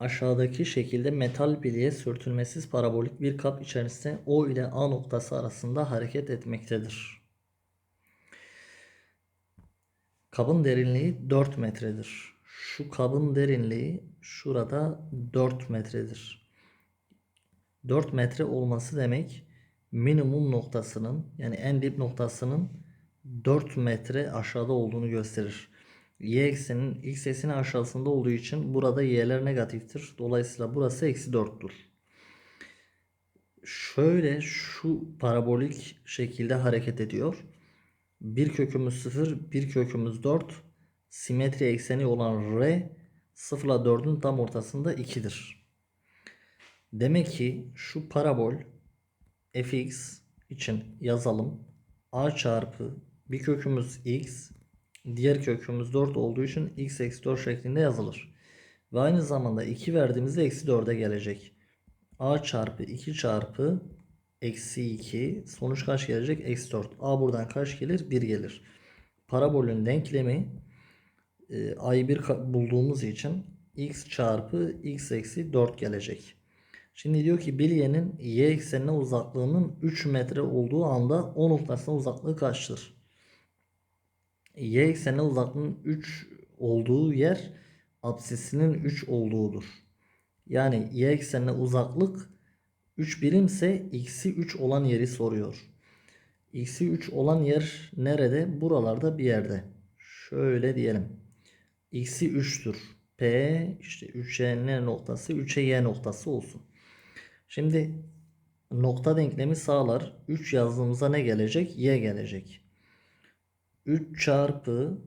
Aşağıdaki şekilde metal bileğe sürtünmesiz parabolik bir kap içerisinde O ile A noktası arasında hareket etmektedir. Kabın derinliği 4 metredir. Şu kabın derinliği şurada 4 metredir. 4 metre olması demek minimum noktasının yani en dip noktasının 4 metre aşağıda olduğunu gösterir. Y ekseninin x ekseni aşağısında olduğu için burada y'ler negatiftir. Dolayısıyla burası eksi 4'tür. Şöyle şu parabolik şekilde hareket ediyor. Bir kökümüz 0, bir kökümüz 4. Simetri ekseni olan R 0 ile 4'ün tam ortasında 2'dir. Demek ki şu parabol fx için yazalım. a çarpı bir kökümüz x diğer kökümüz 4 olduğu için x eksi 4 şeklinde yazılır. Ve aynı zamanda 2 verdiğimizde eksi 4'e gelecek. a çarpı 2 çarpı eksi 2 sonuç kaç gelecek? Eksi 4. a buradan kaç gelir? 1 gelir. Parabolün denklemi e, a'yı 1 bulduğumuz için x çarpı x eksi 4 gelecek. Şimdi diyor ki bilyenin y eksenine uzaklığının 3 metre olduğu anda o noktasına uzaklığı kaçtır? Y eksenine uzaklığının 3 olduğu yer apsisinin 3 olduğudur. Yani y eksenine uzaklık 3 birimse x'i 3 olan yeri soruyor. x'i 3 olan yer nerede? Buralarda bir yerde. Şöyle diyelim. x'i 3'tür. P işte 3'e n noktası 3'e y noktası olsun. Şimdi nokta denklemi sağlar. 3 yazdığımızda ne gelecek? Y gelecek. 3 çarpı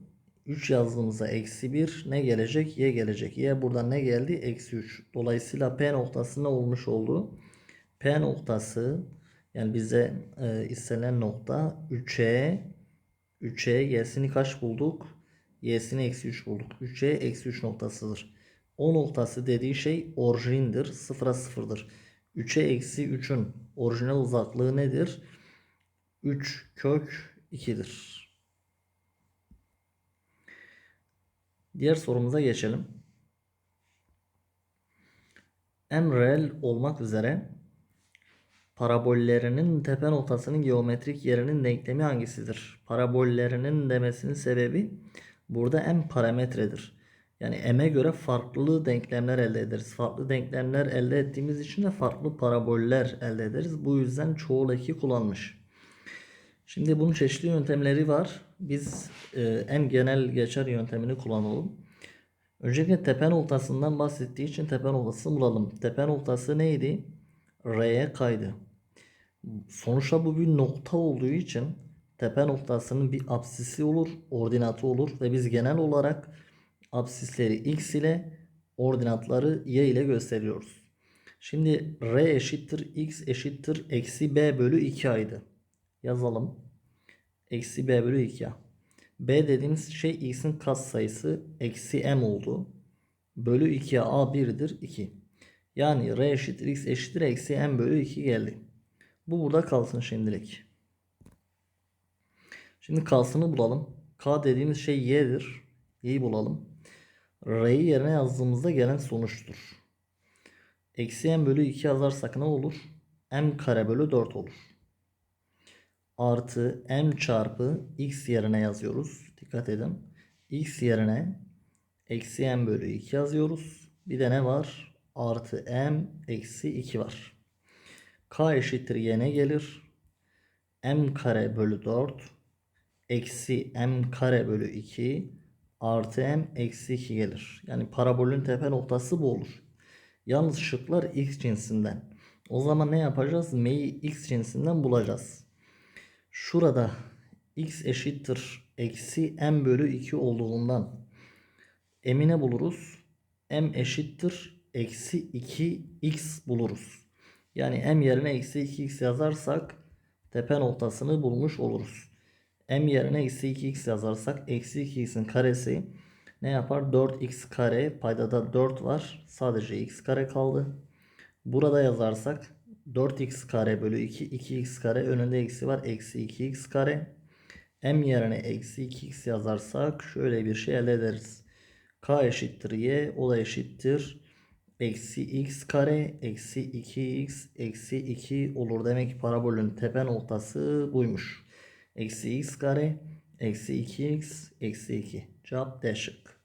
3 yazdığımızda eksi 1 ne gelecek? Y gelecek. Y buradan ne geldi? Eksi 3. Dolayısıyla P noktası ne olmuş oldu? P noktası yani bize e, istenen nokta 3'e 3'e y'sini kaç bulduk? Y'sini eksi 3 bulduk. 3'e eksi 3 noktasıdır. O noktası dediği şey orijindir. Sıfıra sıfırdır. 3'e eksi 3'ün orijinal uzaklığı nedir? 3 kök 2'dir. Diğer sorumuza geçelim. M reel olmak üzere parabollerinin tepe noktasının geometrik yerinin denklemi hangisidir? Parabollerinin demesinin sebebi burada m parametredir. Yani m'e göre farklı denklemler elde ederiz. Farklı denklemler elde ettiğimiz için de farklı paraboller elde ederiz. Bu yüzden çoğul eki kullanmış. Şimdi bunun çeşitli yöntemleri var. Biz e, en genel geçer yöntemini kullanalım. Öncelikle tepe noktasından bahsettiği için tepe noktasını bulalım. Tepe noktası neydi? R'ye kaydı. Sonuçta bu bir nokta olduğu için tepe noktasının bir apsisi olur, ordinatı olur ve biz genel olarak apsisleri x ile ordinatları y ile gösteriyoruz. Şimdi r eşittir x eşittir eksi b bölü 2 aydı. Yazalım. Eksi b bölü 2 a. b dediğimiz şey x'in kat sayısı eksi m oldu. Bölü 2'ye a 1'dir 2. Yani r eşittir x eşittir eksi m bölü 2 geldi. Bu burada kalsın şimdilik. Şimdi kalsını bulalım. K dediğimiz şey y'dir. Y'yi bulalım. R'yi yerine yazdığımızda gelen sonuçtur. Eksi m bölü 2 yazarsak ne olur? m kare bölü 4 olur. Artı m çarpı x yerine yazıyoruz. Dikkat edin. x yerine eksi m bölü 2 yazıyoruz. Bir de ne var? Artı m eksi 2 var. k eşittir y'ne gelir. m kare bölü 4 eksi m kare bölü 2 artı m eksi 2 gelir. Yani parabolün tepe noktası bu olur. Yalnız şıklar x cinsinden. O zaman ne yapacağız? M'yi x cinsinden bulacağız. Şurada x eşittir eksi m bölü 2 olduğundan m'ine buluruz. m eşittir eksi 2x buluruz. Yani m yerine eksi 2x yazarsak tepe noktasını bulmuş oluruz m yerine eksi 2x yazarsak eksi 2x'in karesi ne yapar? 4x kare paydada 4 var. Sadece x kare kaldı. Burada yazarsak 4x kare bölü 2 2x kare önünde eksi var. Eksi 2x kare. m yerine eksi 2x yazarsak şöyle bir şey elde ederiz. k eşittir y o da eşittir. eksi x kare eksi 2x eksi 2 olur. Demek ki parabolün tepe noktası buymuş. Eksi x kare eksi 2x eksi 2. Cevap D şıkkı.